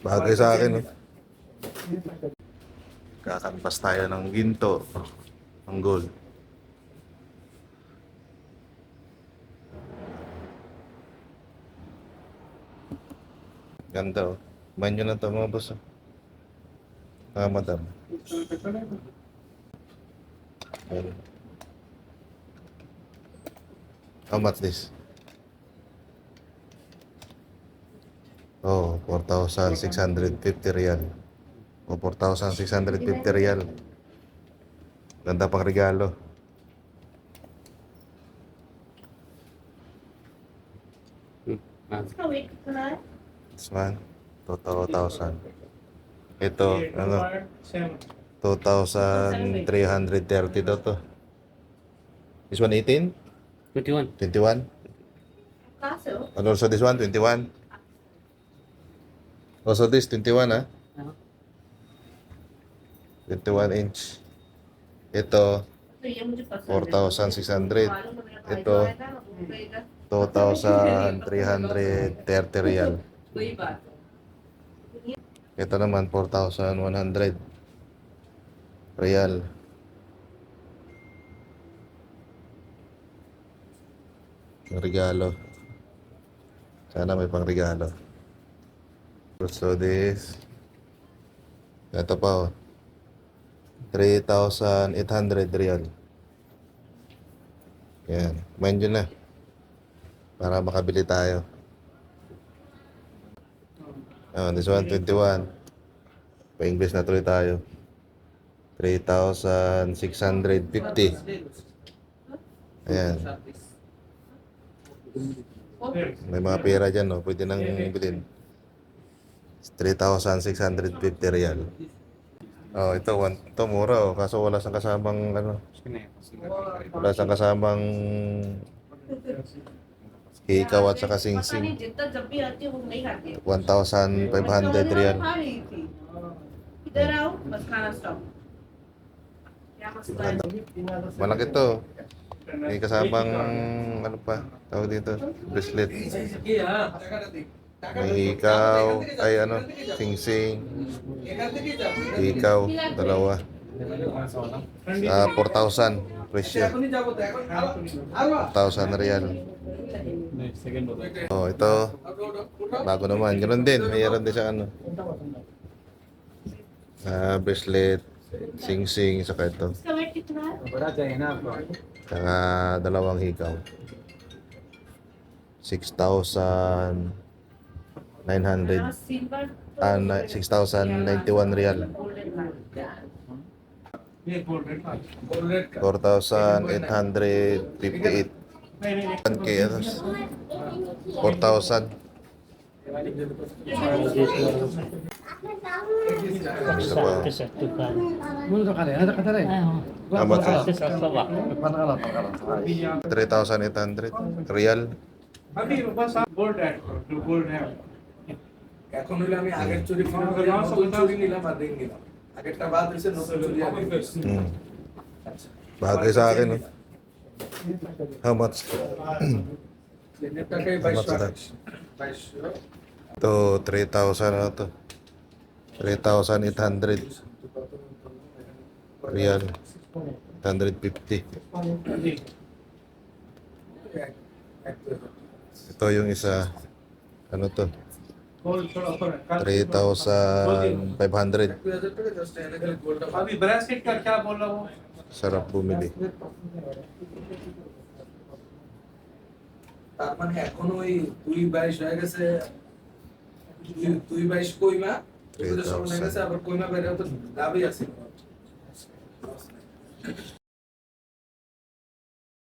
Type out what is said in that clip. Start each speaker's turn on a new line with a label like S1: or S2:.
S1: Bagay sa akin, no? Kakanpas tayo ng ginto. Ang gold. Ganda, oh. Manyo na to, mga boss, oh. Ah, madam. How much this? Oh, 4,650 real. O 4,650 real. Ganda pang regalo. This one, 2,000. Ito, ano, 2,330 daw to. This one 18?
S2: 21.
S1: 21? And also this one, 21? Also this, 21 ah? 21 inch. Ito, 4,600. Ito, 2,330 real. Ito naman, 4,100 real. Regalo. Sana may pang regalo. So this, ito pa oh. 3,800 real. Yan. Mind na. Para makabili tayo. Oh, this one, 21. Pa-English na tuloy tayo. 3,650. Ayan. May mga pera dyan, no? Pwede nang bilhin. 3,650 real. Oh, ito, one, ito mura oh. Kaso wala sang kasamang ano. Wala sang kasamang ikaw at saka singsing. 1,500 real. Malaki to. May kasamang ano pa, tawag dito, bracelet may hikaw, ay ano, sing-sing, hikaw, dalawa. Uh, 4,000 presyo. 4,000 real. Oh, ito. Bago naman. Ganun din. Mayroon din siya ano. Uh, bracelet, sing-sing, saka ito. Saka dalawang hikaw. 6,000
S3: 900
S1: ah, na- 6,091 real.
S3: Bullet ka.
S1: 4,858. 1K, 4,000. Isa pa. 3,800 real.
S4: Happy, basta board actor, to board actor.
S5: এখন হইলে আমি আগের চুরি ফোন করে নতুন চুরি নিলাম আর রিং নিলাম আগেরটা বাদ হয়েছে নতুন চুরি আর ring নিলাম।
S1: Hmm. Bagay sa akin, no? How much?
S5: লেনের টাকায়
S1: How
S5: বাইশশো
S1: much is that?
S5: আঠাশ বাইশশো
S1: Ito, 3,000 ano to? 3,800 real. 850.
S5: এক- এক দুই।
S1: Ito yung isa. Ano to?
S4: Gold थोड़ा ऊपर है
S1: 3,500.
S5: দুই হাজার টাকা just এনে খালি গোলটা
S4: अभी ब्रेसलेट का क्या बोला वो
S1: Sarap bumili.
S5: তার মানে এখন ওই দুই বাইশ হয়ে গেছে দুই- দুই বাইশ কইমা এগুলো সব হয়ে গেছে আবার কইমা বেড়ে তো লাভই আছে